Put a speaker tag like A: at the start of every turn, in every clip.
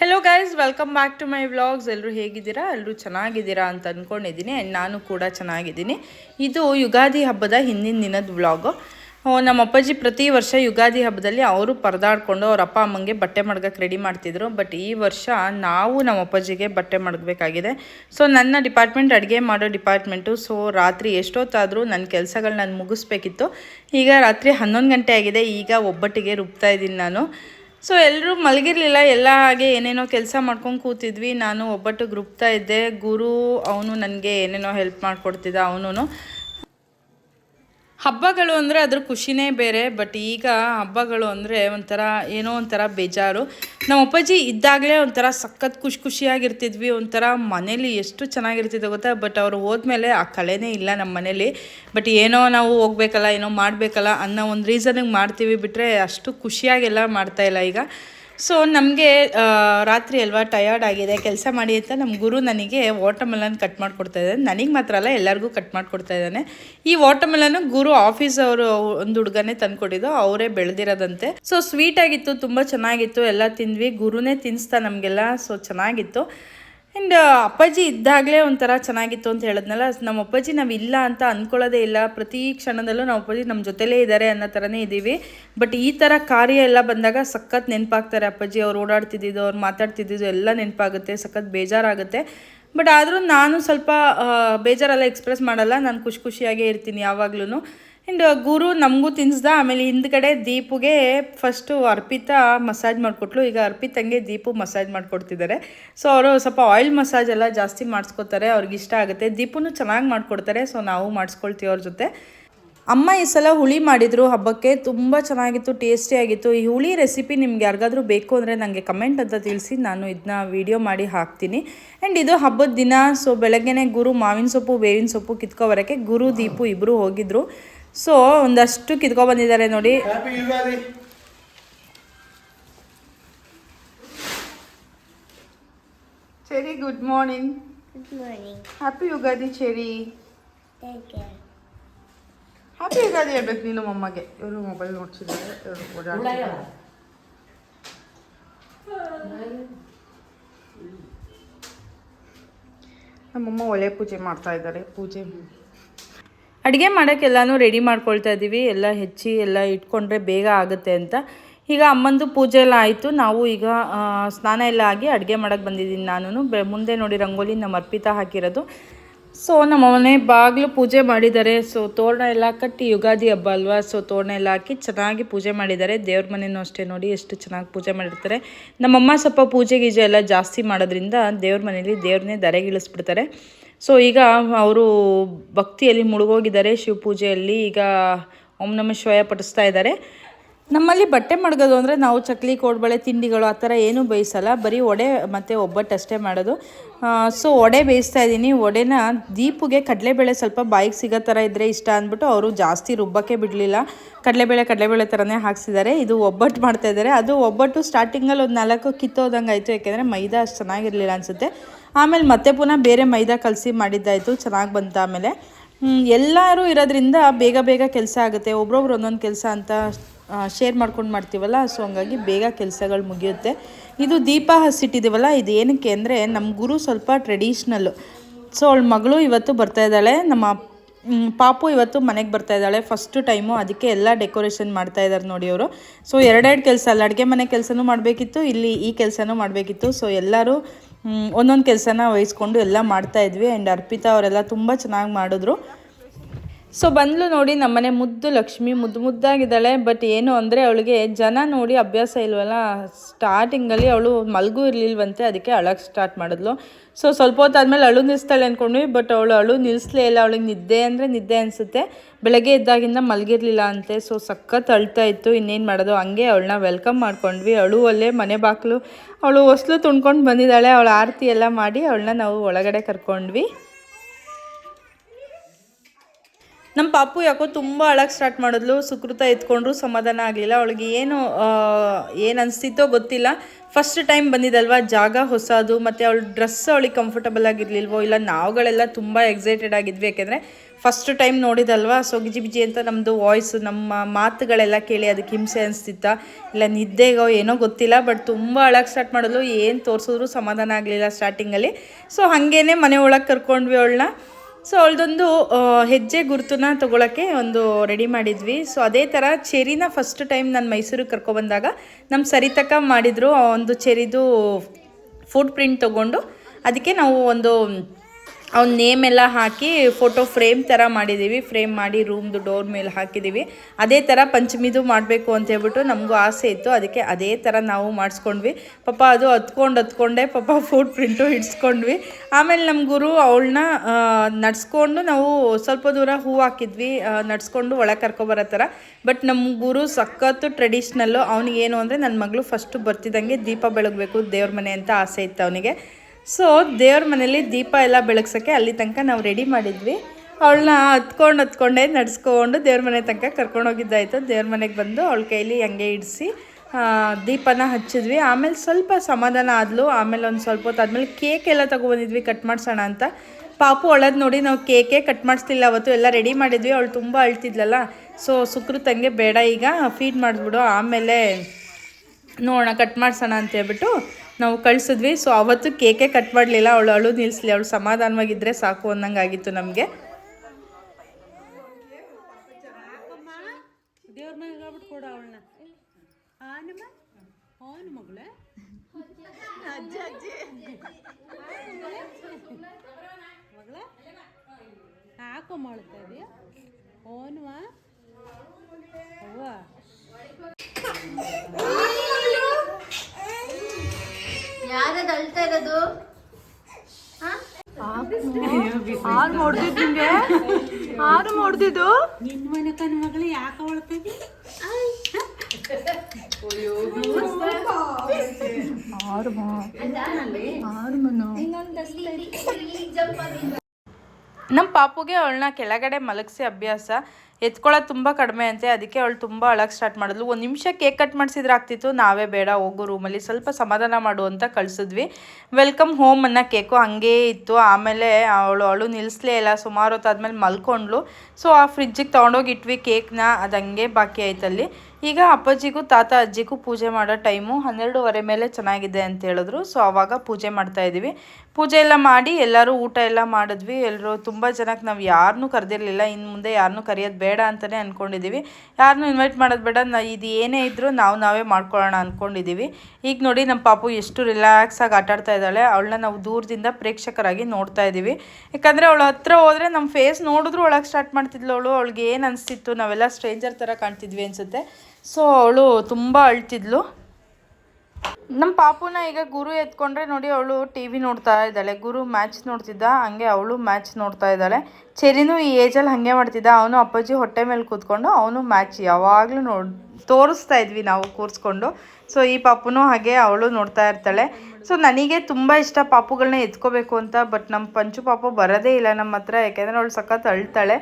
A: Hello guys welcome back to my vlogs ಎಲ್ಲರೂ ಹೇಗಿದ್ದೀರಾ? ಎಲ್ಲರೂ ಚೆನ್ನಾಗಿದ್ದೀರಾ ಅಂತ ಅಂದ್ಕೊಂಡಿದ್ದೀನಿ ಆ್ಯಂಡ್ ನಾನು ಕೂಡ ಚೆನ್ನಾಗಿದ್ದೀನಿ. ಇದು ಯುಗಾದಿ ಹಬ್ಬದ ಹಿಂದಿನ ದಿನದ ವ್ಲಾಗು ನಮ್ಮ ಅಪ್ಪಾಜಿ ಪ್ರತಿ ವರ್ಷ ಯುಗಾದಿ ಹಬ್ಬದಲ್ಲಿ ಅವರು ಪರದಾಡ್ಕೊಂಡು ಅವ್ರ ಅಪ್ಪ ಅಮ್ಮಂಗೆ ಬಟ್ಟೆ ಮಡ್ಗಕ್ಕೆ ರೆಡಿ ಮಾಡ್ತಿದ್ರು. ಬಟ್ ಈ ವರ್ಷ ನಾವು ನಮ್ಮ ಅಪ್ಪಾಜಿಗೆ ಬಟ್ಟೆ ಮಡಗಬೇಕಾಗಿದೆ. ಸೊ ನನ್ನ ಡಿಪಾರ್ಟ್ಮೆಂಟ್ ಅಡುಗೆ ಮಾಡೋ ಡಿಪಾರ್ಟ್ಮೆಂಟು ಸೊ ರಾತ್ರಿ ಎಷ್ಟೊತ್ತಾದರೂ ನನ್ನ ಕೆಲಸಗಳು ನಾನು ಮುಗಿಸ್ಬೇಕಿತ್ತು. ಈಗ ರಾತ್ರಿ ಹನ್ನೊಂದು ಗಂಟೆ ಆಗಿದೆ. ಈಗ ಒಬ್ಬಟ್ಟಿಗೆ ರುಬ್ತಾ ಇದ್ದೀನಿ ನಾನು. ಸೊ ಎಲ್ಲರೂ ಮಲಗಿರಲಿಲ್ಲ. ಎಲ್ಲ ಹಾಗೆ ಏನೇನೋ ಕೆಲಸ ಮಾಡ್ಕೊಂಡು ಕೂತಿದ್ವಿ. ನಾನು ಒಬ್ಬಟ್ಟು ಗ್ರೂಪ್ತಾ ಇದ್ದೆ. ಗುರು, ಅವನು ನನಗೆ ಏನೇನೋ ಹೆಲ್ಪ್ ಮಾಡಿಕೊಡ್ತಿದ್ದ ಅವನು ಹಬ್ಬಗಳು ಅಂದರೆ ಅದ್ರ ಖುಷಿನೇ ಬೇರೆ ಬಟ್ ಈಗ ಹಬ್ಬಗಳು ಅಂದರೆ ಒಂಥರ ಏನೋ ಒಂಥರ ಬೇಜಾರು. ನಮ್ಮ ಅಪ್ಪಾಜಿ ಇದ್ದಾಗಲೇ ಒಂಥರ ಸಖತ್ ಖುಷಿ ಖುಷಿಯಾಗಿರ್ತಿದ್ವಿ, ಒಂಥರ ಮನೇಲಿ ಎಷ್ಟು ಚೆನ್ನಾಗಿರ್ತಿದ್ದೆ ಗೊತ್ತಾ? ಬಟ್ ಅವರು ಹೋದ್ಮೇಲೆ ಆ ಕಳೆನೇ ಇಲ್ಲ ನಮ್ಮ ಮನೇಲಿ. ಬಟ್ ಏನೋ ನಾವು ಹೋಗ್ಬೇಕಲ್ಲ, ಏನೋ ಮಾಡಬೇಕಲ್ಲ ಅನ್ನೋ ಒಂದು ರೀಸನಿಗೆ ಮಾಡ್ತೀವಿ ಬಿಟ್ಟರೆ ಅಷ್ಟು ಖುಷಿಯಾಗೆಲ್ಲ ಮಾಡ್ತಾಯಿಲ್ಲ ಈಗ. ಸೊ ನಮಗೆ ರಾತ್ರಿ ಅಲ್ವಾ ಟಯರ್ಡ್ ಆಗಿದೆ, ಕೆಲಸ ಮಾಡಿ ಅಂತ ನಮ್ಮ ಗುರು ನನಗೆ ವಾಟರ್ಮೆಲನ್ ಕಟ್ ಮಾಡಿಕೊಡ್ತಾ ಇದ್ದಾನೆ ನನಗೆ ಮಾತ್ರ ಅಲ್ಲ, ಎಲ್ಲರಿಗೂ ಕಟ್ ಮಾಡಿಕೊಡ್ತಾ ಇದ್ದಾನೆ ಈ ವಾಟರ್ಮೆಲನ್ ಗುರು ಆಫೀಸ್ ಅವರು ಒಂದು ಹುಡುಗನೇ ತಂದುಕೊಟ್ಟಿದ್ದು, ಅವರೇ ಬೆಳೆದಿರೋದಂತೆ. ಸೊ ಸ್ವೀಟ್ ಆಗಿತ್ತು, ತುಂಬ ಚೆನ್ನಾಗಿತ್ತು, ಎಲ್ಲ ತಿಂದ್ವಿ. ಗುರುನೇ ತಿನ್ನಿಸ್ತಾ ನಮಗೆಲ್ಲ ಸೊ ಚೆನ್ನಾಗಿತ್ತು. ಆ್ಯಂಡ್ ಅಪ್ಪಾಜಿ ಇದ್ದಾಗಲೇ ಒಂಥರ ಚೆನ್ನಾಗಿತ್ತು ಅಂತ ಹೇಳಿದ್ನಲ್ಲ, ನಮ್ಮ ಅಪ್ಪಾಜಿ ನಾವು ಇಲ್ಲ ಅಂತ ಅಂದ್ಕೊಳ್ಳೋದೇ ಇಲ್ಲ. ಪ್ರತಿ ಕ್ಷಣದಲ್ಲೂ ನಮ್ಮ ಅಪ್ಪಾಜಿ ನಮ್ಮ ಜೊತೆಲೇ ಇದ್ದಾರೆ ಅನ್ನೋ ಥರನೇ ಇದ್ದೀವಿ. ಬಟ್ ಈ ಥರ ಕಾರ್ಯ ಎಲ್ಲ ಬಂದಾಗ ಸಖತ್ ನೆನಪಾಗ್ತಾರೆ ಅಪ್ಪಾಜಿ. ಅವ್ರು ಓಡಾಡ್ತಿದ್ದಿದ್ದು, ಅವ್ರು ಮಾತಾಡ್ತಿದ್ದಿದ್ದು ಎಲ್ಲ ನೆನಪಾಗುತ್ತೆ, ಸಖತ್ ಬೇಜಾರಾಗುತ್ತೆ. ಬಟ್ ಆದರೂ ನಾನು ಸ್ವಲ್ಪ ಬೇಜಾರೆಲ್ಲ ಎಕ್ಸ್ಪ್ರೆಸ್ ಮಾಡಲ್ಲ. ನಾನು ಖುಷಿ ಖುಷಿಯಾಗೇ ಇರ್ತೀನಿ ಯಾವಾಗ್ಲೂ ಆ್ಯಂಡ್ ಗುರು ನಮಗೂ ತಿನ್ಸ್ದ. ಆಮೇಲೆ ಹಿಂದ್ಗಡೆ ದೀಪುಗೆ ಫಸ್ಟು ಅರ್ಪಿತಾ ಮಸಾಜ್ ಮಾಡಿಕೊಟ್ಲು. ಈಗ ಅರ್ಪಿತಂಗೆ ದೀಪು ಮಸಾಜ್ ಮಾಡಿಕೊಡ್ತಿದ್ದಾರೆ ಸೊ ಅವರು ಸ್ವಲ್ಪ ಆಯಿಲ್ ಮಸಾಜ್ ಎಲ್ಲ ಜಾಸ್ತಿ ಮಾಡಿಸ್ಕೊತಾರೆ. ಅವ್ರಿಗೆ ಇಷ್ಟ ಆಗುತ್ತೆ. ದೀಪುನು ಚೆನ್ನಾಗಿ ಮಾಡಿಕೊಡ್ತಾರೆ. ಸೊ ನಾವು ಮಾಡಿಸ್ಕೊಳ್ತೀವಿ ಅವ್ರ ಜೊತೆ. ಅಮ್ಮ ಈ ಸಲ ಹುಳಿ ಮಾಡಿದರು. ಹಬ್ಬಕ್ಕೆ ತುಂಬ ಚೆನ್ನಾಗಿತ್ತು ಟೇಸ್ಟಿಯಾಗಿತ್ತು ಈ ಹುಳಿ ರೆಸಿಪಿ ನಿಮ್ಗೆ ಯಾರಿಗಾದ್ರೂ ಬೇಕು ಅಂದರೆ ನನಗೆ ಕಮೆಂಟ್ ಅಂತ ತಿಳಿಸಿ ನಾನು ಇದನ್ನ ವಿಡಿಯೋ ಮಾಡಿ ಹಾಕ್ತೀನಿ. ಆ್ಯಂಡ್ ಇದು ಹಬ್ಬದ ದಿನ. ಸೊ ಬೆಳಗ್ಗೆನೆ ಗುರು ಮಾವಿನ ಸೊಪ್ಪು, ಬೇವಿನ ಸೊಪ್ಪು ಕಿತ್ಕೊಬರೋಕ್ಕೆ ಗುರು ದೀಪು ಇಬ್ಬರು ಹೋಗಿದ್ರು. ಸೊ ಒಂದಷ್ಟು ಕಿತ್ಕೊ ಬಂದಿದ್ದಾರೆ ನೋಡಿ.
B: Happy Ugadi
A: Cherry good morning
C: good morning
A: happy Ugadi Cherry. Happy Ugadi ಹೇಳ್ಬೇಕು ನೀನು ಮಮ್ಮಗೆ. ಇವರು ಮೊಬೈಲ್ ನೋಡ್ತಿದ್ದಾರೆ ಇವರು ನಮ್ಮಮ್ಮ ಒಲೆ ಪೂಜೆ ಮಾಡ್ತಾ ಇದ್ದಾರೆ ಪೂಜೆ. ಅಡುಗೆ ಮಾಡೋಕ್ಕೆಲ್ಲನೂ ರೆಡಿ ಮಾಡ್ಕೊಳ್ತಾ ಇದ್ದೀವಿ. ಎಲ್ಲ ಹೆಚ್ಚಿ ಎಲ್ಲ ಇಟ್ಕೊಂಡ್ರೆ ಬೇಗ ಆಗುತ್ತೆ ಅಂತ. ಈಗ ಅಮ್ಮಂದು ಪೂಜೆ ಎಲ್ಲ ಆಯಿತು. ನಾವು ಈಗ ಸ್ನಾನ ಎಲ್ಲ ಆಗಿ ಅಡುಗೆ ಮಾಡೋಕ್ಕೆ ಬಂದಿದ್ದೀನಿ ನಾನು ಮುಂದೆ ನೋಡಿ ರಂಗೋಲಿ ನಮ್ಮ ಅರ್ಪಿತಾ ಹಾಕಿರೋದು. ಸೊ, ನಮ್ಮ ಮನೆ ಬಾಗಿಲು ಪೂಜೆ ಮಾಡಿದ್ದಾರೆ. ಸೊ, ತೋರಣ ಎಲ್ಲ ಕಟ್ಟಿ ಯುಗಾದಿ ಹಬ್ಬ ಅಲ್ವಾ? ಸೊ, ತೋರಣ ಎಲ್ಲ ಹಾಕಿ ಚೆನ್ನಾಗಿ ಪೂಜೆ ಮಾಡಿದ್ದಾರೆ. ದೇವ್ರ ಮನೆಯೂ ಅಷ್ಟೇ ನೋಡಿ ಎಷ್ಟು ಚೆನ್ನಾಗಿ ಪೂಜೆ ಮಾಡಿರ್ತಾರೆ. ನಮ್ಮಮ್ಮ ಸ್ವಲ್ಪ ಪೂಜೆ ಗೀಜೆ ಎಲ್ಲ ಜಾಸ್ತಿ ಮಾಡೋದ್ರಿಂದ ದೇವ್ರ ಮನೇಲಿ ದೇವ್ರನ್ನೇ ದರೆಗಿಳಿಸ್ಬಿಡ್ತಾರೆ ಸೊ ಈಗ ಅವರು ಭಕ್ತಿಯಲ್ಲಿ ಮುಳುಗೋಗಿದ್ದಾರೆ, ಶಿವ ಪೂಜೆಯಲ್ಲಿ. ಈಗ ಓಂ ನಮ ಶಿವಾಯ ಪಠಿಸ್ತಾ ಇದ್ದಾರೆ. ನಮ್ಮಲ್ಲಿ ಬಟ್ಟೆ ಮಡಗೋದು ಅಂದರೆ ನಾವು ಚಕ್ಲಿ, ಕೋಡ್ಬಳೆ, ತಿಂಡಿಗಳು ಆ ಥರ ಏನೂ ಬೇಯಿಸಲ್ಲ. ಬರೀ ಒಡೆ ಮತ್ತು ಒಬ್ಬಟ್ಟು ಅಷ್ಟೇ ಮಾಡೋದು. ಸೊ ಒಡೆ ಬೇಯಿಸ್ತಾ ಇದ್ದೀನಿ. ಒಡೆನ ದೀಪಿಗೆ ಕಡಲೆಬೇಳೆ ಸ್ವಲ್ಪ ಬಾಯಿಗೆ ಸಿಗೋ ಥರ ಇದ್ದರೆ ಇಷ್ಟ ಅಂದ್ಬಿಟ್ಟು ಅವರು ಜಾಸ್ತಿ ರುಬ್ಬಕ್ಕೆ ಬಿಡಲಿಲ್ಲ. ಕಡಲೆಬೇಳೆ ಕಡಲೆಬೇಳೆ ಥರನೇ ಹಾಕ್ಸಿದ್ದಾರೆ. ಇದು ಒಬ್ಬಟ್ಟು ಮಾಡ್ತಾ ಇದ್ದಾರೆ. ಅದು ಒಬ್ಬಟ್ಟು ಸ್ಟಾರ್ಟಿಂಗಲ್ಲಿ ಒಂದು ನಾಲ್ಕು ಕಿತ್ತೋದಂಗೆ ಆಯಿತು ಯಾಕೆಂದರೆ ಮೈದಾ ಅಷ್ಟು ಚೆನ್ನಾಗಿರಲಿಲ್ಲ ಅನಿಸುತ್ತೆ. ಆಮೇಲೆ ಮತ್ತೆ ಪುನಃ ಬೇರೆ ಮೈದಾ ಕಲಸಿ ಮಾಡಿದ್ದಾಯಿತು, ಚೆನ್ನಾಗಿ ಬಂತ ಆಮೇಲೆ. ಎಲ್ಲರೂ ಇರೋದ್ರಿಂದ ಬೇಗ ಬೇಗ ಕೆಲಸ ಆಗುತ್ತೆ. ಒಬ್ರೊಬ್ರು ಒಂದೊಂದು ಕೆಲಸ ಅಂತ ಶೇರ್ ಮಾಡ್ಕೊಂಡು ಮಾಡ್ತೀವಲ್ಲ ಸೊ ಹಂಗಾಗಿ ಬೇಗ ಕೆಲಸಗಳು ಮುಗಿಯುತ್ತೆ. ಇದು ದೀಪ ಹಸಿಟ್ಟಿದ್ದೀವಲ್ಲ ಇದು ಏನಕ್ಕೆ ಅಂದರೆ ನಮ್ಮ ಗುರು ಸ್ವಲ್ಪ ಟ್ರೆಡಿಷ್ನಲ್ಲು ಸೊ ಅವಳ ಮಗಳು ಇವತ್ತು ಬರ್ತಾ ಇದ್ದಾಳೆ, ನಮ್ಮ ಪಾಪು ಇವತ್ತು ಮನೆಗೆ ಬರ್ತಾ ಇದ್ದಾಳೆ. ಫಸ್ಟ್ ಟೈಮು ಅದಕ್ಕೆ ಎಲ್ಲ ಡೆಕೋರೇಷನ್ ಮಾಡ್ತಾ ಇದ್ದಾರೆ ನೋಡಿ ಅವರು. ಸೊ ಎರಡೆರಡು ಕೆಲಸ, ಅಲ್ಲ ಅಡುಗೆ ಮನೆ ಕೆಲಸನೂ ಮಾಡಬೇಕಿತ್ತು, ಇಲ್ಲಿ ಈ ಕೆಲಸನೂ ಮಾಡಬೇಕಿತ್ತು. ಸೊ ಎಲ್ಲರೂ ಒಂದೊಂದು ಕೆಲಸನ ವಹಿಸ್ಕೊಂಡು ಎಲ್ಲ ಮಾಡ್ತಾಯಿದ್ವಿ ಆ್ಯಂಡ್ ಅರ್ಪಿತಾ ಅವರೆಲ್ಲ ತುಂಬ ಚೆನ್ನಾಗಿ ಮಾಡಿದ್ರು. ಸೊ ಬಂದ್ಲು ನೋಡಿ ನಮ್ಮನೆ ಮುದ್ದು ಲಕ್ಷ್ಮಿ, ಮುದ್ದು ಮುದ್ದಾಗಿದ್ದಾಳೆ. ಬಟ್ ಏನು ಅಂದರೆ ಅವಳಿಗೆ ಜನ ನೋಡಿ ಅಭ್ಯಾಸ ಇಲ್ವಲ್ಲ? ಸ್ಟಾರ್ಟಿಂಗಲ್ಲಿ ಅವಳು ಮಲಗು ಇರಲಿಲ್ವಂತೆ, ಅದಕ್ಕೆ ಅಳಕ್ಕೆ ಸ್ಟಾರ್ಟ್ ಮಾಡಿದ್ಲು. ಸೊ ಸ್ವಲ್ಪ ಹೊತ್ತಾದ್ಮೇಲೆ ಅಳು ನಿಲ್ಲಿಸ್ತಾಳೆ ಅಂದ್ಕೊಂಡ್ವಿ ಬಟ್ ಅವಳು ಅಳು ನಿಲ್ಲಿಸಲೇ ಇಲ್ಲ. ಅವಳಿಗೆ ನಿದ್ದೆ ಅಂದರೆ ನಿದ್ದೆ ಅನಿಸುತ್ತೆ. ಬೆಳಗ್ಗೆ ಇದ್ದಾಗಿಂದ ಮಲಗಿರಲಿಲ್ಲ ಅಂತೆ. ಸೊ ಸಖತ್ ಅಳ್ತಾ ಇತ್ತು. ಇನ್ನೇನು ಮಾಡೋದು? ಹಂಗೆ ಅವಳನ್ನ ವೆಲ್ಕಮ್ ಮಾಡ್ಕೊಂಡ್ವಿ. ಅಳುವಲ್ಲೇ ಮನೆ ಬಾಗಿಲು. ಅವಳು ಹೊಸ್ಲು ತುಂಡ್ಕೊಂಡು ಬಂದಿದ್ದಾಳೆ. ಅವಳು ಆರತಿ ಎಲ್ಲ ಮಾಡಿ ಅವಳನ್ನ ನಾವು ಒಳಗಡೆ ಕರ್ಕೊಂಡ್ವಿ. ನಮ್ಮ ಪಾಪು ಯಾಕೋ ತುಂಬ ಅಳಕ್ಕೆ ಸ್ಟಾರ್ಟ್ ಮಾಡಿದ್ಲು, ಸುಕೃತ ಎತ್ಕೊಂಡ್ರು, ಸಮಾಧಾನ ಆಗಲಿಲ್ಲ. ಅವಳಿಗೆ ಏನು ಏನು ಅನಿಸ್ತಿತ್ತೋ ಗೊತ್ತಿಲ್ಲ. ಫಸ್ಟ್ ಟೈಮ್ ಬಂದಿದ್ದಲ್ವ ಜಾಗ ಹೊಸದು, ಮತ್ತು ಅವಳ ಡ್ರೆಸ್ ಅವಳಿಗೆ ಕಂಫರ್ಟಬಲ್ ಆಗಿರಲಿಲ್ವೋ ಇಲ್ಲ, ನಾವುಗಳೆಲ್ಲ ತುಂಬ ಎಕ್ಸೈಟೆಡ್ ಆಗಿದ್ವಿ. ಯಾಕೆಂದರೆ ಫಸ್ಟ್ ಟೈಮ್ ನೋಡಿದಲ್ವಾ, ಸೊ ಗಿಜಿ ಬಿಜಿ ಅಂತ ನಮ್ಮದು ವಾಯ್ಸ್ ನಮ್ಮ ಮಾತುಗಳೆಲ್ಲ ಕೇಳಿ ಅದಕ್ಕೆ ಹಿಂಸೆ ಅನಿಸ್ತಿತ್ತ. ಇಲ್ಲ, ನಿದ್ದೆಗೋ ಏನೋ ಗೊತ್ತಿಲ್ಲ ಬಟ್ ತುಂಬ ಅಳಕ್ಕೆ ಸ್ಟಾರ್ಟ್ ಮಾಡಿದ್ಲು. ಏನು ತೋರಿಸಿದ್ರು ಸಮಾಧಾನ ಆಗಲಿಲ್ಲ ಸ್ಟಾರ್ಟಿಂಗಲ್ಲಿ ಸೊ ಹಾಗೇ ಮನೆ ಒಳಗೆ ಕರ್ಕೊಂಡ್ವಿ ಅವಳನ್ನ ಸೊ ಅವಳದೊಂದು ಹೆಜ್ಜೆ ಗುರುತನ್ನ ತೊಗೊಳಕ್ಕೆ ಒಂದು ರೆಡಿ ಮಾಡಿದ್ವಿ. ಸೊ ಅದೇ ಥರ ಚೆರಿನ ಫಸ್ಟ್ ಟೈಮ್ ನಾನು ಮೈಸೂರಿಗೆ ಕರ್ಕೊಬಂದಾಗ ನಮ್ಮ ಸರಿತಕ ಮಾಡಿದರು ಒಂದು ಚೆರಿದು ಫುಡ್ ಪ್ರಿಂಟ್ ತೊಗೊಂಡು. ಅದಕ್ಕೆ ನಾವು ಒಂದು ಅವ್ನ ನೇಮ್ ಎಲ್ಲ ಹಾಕಿ ಫೋಟೋ ಫ್ರೇಮ್ ಥರ ಮಾಡಿದ್ದೀವಿ ಫ್ರೇಮ್ ಮಾಡಿ ರೂಮ್ದು ಡೋರ್ ಮೇಲೆ ಹಾಕಿದ್ದೀವಿ ಅದೇ ಥರ ಪಂಚಮಿದು ಮಾಡಬೇಕು ಅಂತ ಹೇಳ್ಬಿಟ್ಟು ನಮಗೂ ಆಸೆ ಇತ್ತು. ಅದಕ್ಕೆ ಅದೇ ಥರ ನಾವು ಮಾಡಿಸ್ಕೊಂಡ್ವಿ. ಪಾಪ ಅದು ಹತ್ಕೊಂಡು ಹತ್ಕೊಂಡೆ ಪಾಪ ಫೋಟ್ ಪ್ರಿಂಟು ಹಿಡ್ಸ್ಕೊಂಡ್ವಿ. ಆಮೇಲೆ ನಮ್ಮ ಗುರು ಅವಳನ್ನ ನಡ್ಸ್ಕೊಂಡು ನಾವು ಸ್ವಲ್ಪ ದೂರ ಹೂ ಹಾಕಿದ್ವಿ. ನಡ್ಸ್ಕೊಂಡು ಒಳಗೆ ಕರ್ಕೊಬರೋ ಥರ ಬಟ್ ನಮ್ಮ ಗುರು ಸಖತ್ತು ಟ್ರೆಡಿಷ್ನಲ್ಲು ಅವನಿಗೇನು ಅಂದರೆ ನನ್ನ ಮಗಳು ಫಸ್ಟು ಬರ್ತಿದ್ದಂಗೆ ದೀಪ ಬೆಳಗಬೇಕು. ದೇವ್ರ ಮನೆ ಅಂತ ಆಸೆ ಇತ್ತು ಅವನಿಗೆ. ಸೊ ದೇವ್ರ ಮನೇಲಿ ದೀಪ ಎಲ್ಲ ಬೆಳಗ್ಸೋಕ್ಕೆ ಅಲ್ಲಿ ತನಕ ನಾವು ರೆಡಿ ಮಾಡಿದ್ವಿ. ಅವಳನ್ನ ಹತ್ಕೊಂಡು ಹತ್ಕೊಂಡೇ ನಡೆಸ್ಕೊಂಡು ದೇವ್ರ ಮನೆ ತನಕ ಕರ್ಕೊಂಡೋಗಿದ್ದಾಯಿತು ದೇವ್ರ ಮನೆಗೆ ಬಂದು ಅವಳ ಕೈಲಿ ಹಂಗೆ ಇಡಿಸಿ ದೀಪನ ಹಚ್ಚಿದ್ವಿ. ಆಮೇಲೆ ಸ್ವಲ್ಪ ಸಮಾಧಾನ ಆದ್ಲು. ಆಮೇಲೆ ಒಂದು ಸ್ವಲ್ಪ ಹೊತ್ತು ಆದಮೇಲೆ ಕೇಕ್ ಎಲ್ಲ ತೊಗೊಬಂದಿದ್ವಿ ಕಟ್ ಮಾಡಿಸೋಣ ಅಂತ. ಪಾಪು ಒಳದ್ ನೋಡಿ ನಾವು ಕೇಕೆ ಕಟ್ ಮಾಡಿಸ್ತಿಲ್ಲ ಅವತ್ತು. ಎಲ್ಲ ರೆಡಿ ಮಾಡಿದ್ವಿ. ಅವಳು ತುಂಬ ಅಳ್ತಿದ್ಲಲ್ಲ. ಸೊ ಸುಕೃತಂಗೆ ಬೇಡ ಈಗ ಫೀಡ್ ಮಾಡಿಸ್ಬಿಡು ಆಮೇಲೆ ನೋಡೋಣ ಕಟ್ ಮಾಡ್ಸೋಣ ಅಂತ ಹೇಳ್ಬಿಟ್ಟು ನಾವು ಕಳಿಸಿದ್ವಿ. ಸೊ ಅವತ್ತು ಕೇಕೆ ಕಟ್ ಮಾಡಲಿಲ್ಲ. ಅವಳು ಅಳು ನಿಲ್ಲಿಸ್ಲಿ ಅವಳು ಸಮಾಧಾನವಾಗಿದ್ದರೆ ಸಾಕು ಅನ್ನಂಗೆ ಆಗಿತ್ತು ನಮಗೆ
B: ಹಾಕೋ ಮಾಡ್ತಾ ಇದೆಯಾ? ಓನ್ವಾ
C: ಯಾರದು ಅಳ್ತಾ ಇರೋದು?
A: ಆರು ನಿಮಗೆ ಆರು ನೋಡ್ದಿದ್ದು
B: ನಿನ್ ಮನೆ ತನ್ನ ಮಗಳು ಯಾಕೆ ಅಳ್ತಾ ಇದೆಯಾ
A: ನಮ್ಮ ಪಾಪುಗೆ ಅವಳನ್ನ ಕೆಳಗಡೆ ಮಲಗಿಸಿ ಅಭ್ಯಾಸ ಎತ್ಕೊಳ್ಳೋದು ತುಂಬ ಕಡಿಮೆ ಅಂತೆ. ಅದಕ್ಕೆ ಅವಳು ತುಂಬ ಅಳಕ್ಕೆ ಸ್ಟಾರ್ಟ್ ಮಾಡಿದ್ಲು. ಒಂದು ನಿಮಿಷ ಕೇಕ್ ಕಟ್ ಮಾಡಿಸಿದ್ರೆ ಆಗ್ತಿತ್ತು. ನಾವೇ ಬೇಡ, ಹೋಗು ರೂಮಲ್ಲಿ ಸ್ವಲ್ಪ ಸಮಾಧಾನ ಮಾಡು ಅಂತ ಕಳಿಸಿದ್ವಿ. ವೆಲ್ಕಮ್ ಹೋಮ್ ಅನ್ನೋ ಕೇಕು ಹಂಗೇ ಇತ್ತು. ಆಮೇಲೆ ಅವಳು ಅವಳು ನಿಲ್ಲಿಸ್ಲೇ ಇಲ್ಲ. ಸುಮಾರು ಹೊತ್ತಾದ್ಮೇಲೆ ಮಲ್ಕೊಂಡ್ಲು ಸೊ ಆ ಫ್ರಿಜ್ಜಿಗೆ ತೊಗೊಂಡೋಗಿ ಇಟ್ವಿ ಕೇಕ್ನ ಅದು ಹಂಗೆ ಬಾಕಿ ಆಯ್ತಲ್ಲಿ. ಈಗ ಅಪ್ಪಾಜಿಗೂ ತಾತ ಅಜ್ಜಿಗೂ ಪೂಜೆ ಮಾಡೋ ಟೈಮು ಹನ್ನೆರಡೂವರೆ ಮೇಲೆ ಚೆನ್ನಾಗಿದೆ ಅಂತ ಹೇಳಿದ್ರು. ಸೊ, ಆವಾಗ ಪೂಜೆ ಮಾಡ್ತಾ ಇದ್ದೀವಿ. ಪೂಜೆ ಎಲ್ಲ ಮಾಡಿ ಎಲ್ಲರೂ ಊಟ ಎಲ್ಲ ಮಾಡಿದ್ವಿ. ಎಲ್ಲರೂ ತುಂಬ ಜನಕ್ಕೆ ನಾವು ಯಾರನ್ನೂ ಕರೆದಿರಲಿಲ್ಲ. ಇನ್ನು ಮುಂದೆ ಯಾರನ್ನೂ ಕರೆಯೋದು ಬೇಡ ಅಂತಲೇ ಅಂದ್ಕೊಂಡಿದ್ದೀವಿ ಯಾರನ್ನೂ ಇನ್ವೈಟ್ ಮಾಡೋದು ಬೇಡ. ನಾ, ಇದು ಏನೇ ಇದ್ದರೂ ನಾವು ನಾವೇ ಮಾಡ್ಕೊಳ್ಳೋಣ ಅಂದ್ಕೊಂಡಿದ್ದೀವಿ ಈಗ ನೋಡಿ ನಮ್ಮ ಪಾಪು ಎಷ್ಟು ರಿಲ್ಯಾಕ್ಸಾಗಿ ಆಟಾಡ್ತಾ ಇದ್ದಾಳೆ. ಅವಳನ್ನ ನಾವು ದೂರದಿಂದ ಪ್ರೇಕ್ಷಕರಾಗಿ ನೋಡ್ತಾ ಇದ್ದೀವಿ. ಯಾಕಂದರೆ ಅವಳು ಹತ್ರ ಹೋದರೆ ನಮ್ಮ ಫೇಸ್ ನೋಡಿದ್ರು ಒಳಗೆ ಸ್ಟಾರ್ಟ್ ಮಾಡ್ತಿದ್ಲು ಅವಳು. ಅವಳಿಗೆ ಏನು ಅನಿಸ್ತಿತ್ತು? ನಾವೆಲ್ಲ ಸ್ಟ್ರೇಂಜರ್ ಥರ ಕಾಣ್ತಿದ್ವಿ ಅನಿಸುತ್ತೆ. ಸೊ ಅವಳು ತುಂಬ ಅಳ್ತಿದ್ಲು. ನಮ್ಮ ಪಾಪುನ ಈಗ ಗುರು ಎತ್ಕೊಂಡ್ರೆ ನೋಡಿ ಅವಳು ಟಿ ವಿ ನೋಡ್ತಾ ಇದ್ದಾಳೆ. ಗುರು ಮ್ಯಾಚ್ ನೋಡ್ತಿದ್ದ, ಹಂಗೆ ಅವಳು ಮ್ಯಾಚ್ ನೋಡ್ತಾ ಇದ್ದಾಳೆ. ಚೆರಿನೂ ಈ ಏಜಲ್ಲಿ ಹಾಗೆ ಮಾಡ್ತಿದ್ದ. ಅವನು ಅಪ್ಪಾಜಿ ಹೊಟ್ಟೆ ಮೇಲೆ ಕೂತ್ಕೊಂಡು ಅವನು ಮ್ಯಾಚ್ ಯಾವಾಗಲೂ ನೋಡಿ, ತೋರಿಸ್ತಾ ಇದ್ವಿ ನಾವು ಕೂರಿಸ್ಕೊಂಡು. ಸೊ ಈ ಪಾಪುನೂ ಹಾಗೆ ಅವಳು ನೋಡ್ತಾ ಇರ್ತಾಳೆ. ಸೊ ನನಗೆ ತುಂಬ ಇಷ್ಟ ಪಾಪುಗಳನ್ನ ಎತ್ಕೋಬೇಕು ಅಂತ, ಬಟ್ ನಮ್ಮ ಪಂಚು ಪಾಪು ಬರೋದೇ ಇಲ್ಲ ನಮ್ಮ ಹತ್ರ, ಯಾಕೆಂದರೆ ಅವಳು ಸಖತ್ ಅಳ್ತಾಳೆ.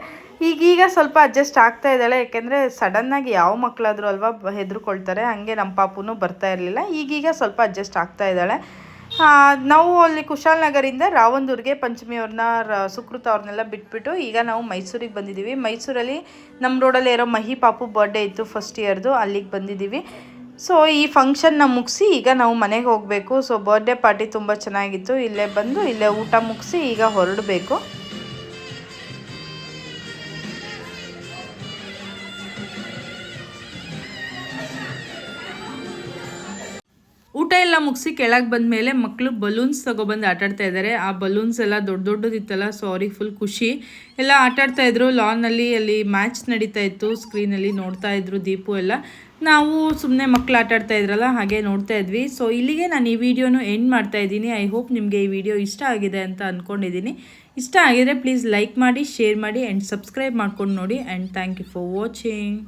A: ಈಗೀಗ ಸ್ವಲ್ಪ ಅಡ್ಜಸ್ಟ್ ಆಗ್ತಾ ಇದ್ದಾಳೆ, ಯಾಕೆಂದರೆ ಸಡನ್ನಾಗಿ ಯಾವ ಮಕ್ಕಳಾದರೂ ಅಲ್ವಾ ಹೆದರ್ಕೊಳ್ತಾರೆ, ಹಾಗೆ ನಮ್ಮ ಪಾಪುನೂ ಬರ್ತಾ ಇರಲಿಲ್ಲ. ಈಗೀಗ ಸ್ವಲ್ಪ ಅಡ್ಜಸ್ಟ್ ಆಗ್ತಾ ಇದ್ದಾಳೆ. ನಾವು ಅಲ್ಲಿ ಕುಶಾಲನಗರಿಂದ ರಾವಂದೂರ್ಗೆ ಪಂಚಮಿ ಅವ್ರನ್ನ ರ, ಸುಕೃತ ಅವ್ರನ್ನೆಲ್ಲ ಬಿಟ್ಬಿಟ್ಟು ಈಗ ನಾವು ಮೈಸೂರಿಗೆ ಬಂದಿದ್ದೀವಿ. ಮೈಸೂರಲ್ಲಿ ನಮ್ಮ ರೋಡಲ್ಲಿ ಇರೋ ಮಹಿ ಪಾಪು ಬರ್ಡೇ ಇತ್ತು ಫಸ್ಟ್ ಇಯರ್ದು ಅಲ್ಲಿಗೆ ಬಂದಿದ್ದೀವಿ. ಸೊ ಈ ಫಂಕ್ಷನ್ನ ಮುಗಿಸಿ ಈಗ ನಾವು ಮನೆಗೆ ಹೋಗಬೇಕು. ಸೊ ಬರ್ಡೇ ಪಾರ್ಟಿ ತುಂಬ ಚೆನ್ನಾಗಿತ್ತು. ಇಲ್ಲೇ ಬಂದು ಇಲ್ಲೇ ಊಟ ಮುಗಿಸಿ ಈಗ ಹೊರಡಬೇಕು. ಎಲ್ಲ ಮುಗಿಸಿ ಕೆಳಗೆ ಬಂದ ಮೇಲೆ ಮಕ್ಕಳು ಬಲೂನ್ಸ್ ತೊಗೊಬಂದು ಆಟಾಡ್ತಾ ಇದ್ದಾರೆ ಆ ಬಲೂನ್ಸ್ ಎಲ್ಲ ದೊಡ್ಡ ದೊಡ್ಡದಿತ್ತಲ್ಲ ಸೊ ಅವ್ರಿಗೆ ಫುಲ್ ಖುಷಿ. ಎಲ್ಲ ಆಟಾಡ್ತಾ ಇದ್ರು ಲಾನಲ್ಲಿ ಅಲ್ಲಿ ಮ್ಯಾಚ್ ನಡೀತಾ ಇತ್ತು ಸ್ಕ್ರೀನಲ್ಲಿ ನೋಡ್ತಾ ಇದ್ರು ದೀಪು ಎಲ್ಲ. ನಾವು ಸುಮ್ಮನೆ ಮಕ್ಕಳು ಆಟಾಡ್ತಾ ಇದ್ರಲ್ಲ, ಹಾಗೆ ನೋಡ್ತಾ ಇದ್ವಿ. ಸೊ ಇಲ್ಲಿಗೆ ನಾನು ಈ ವಿಡಿಯೋನು ಎಂಡ್ ಮಾಡ್ತಾ ಇದ್ದೀನಿ. ಐ ಹೋಪ್ ನಿಮಗೆ ಈ ವಿಡಿಯೋ ಇಷ್ಟ ಆಗಿದೆ ಅಂತ ಅಂದ್ಕೊಂಡಿದ್ದೀನಿ ಇಷ್ಟ ಆಗಿದ್ರೆ ಪ್ಲೀಸ್ ಲೈಕ್ ಮಾಡಿ ಶೇರ್ ಮಾಡಿ ಆ್ಯಂಡ್ ಸಬ್ಸ್ಕ್ರೈಬ್ ಮಾಡ್ಕೊಂಡು ನೋಡಿ. And thank you for watching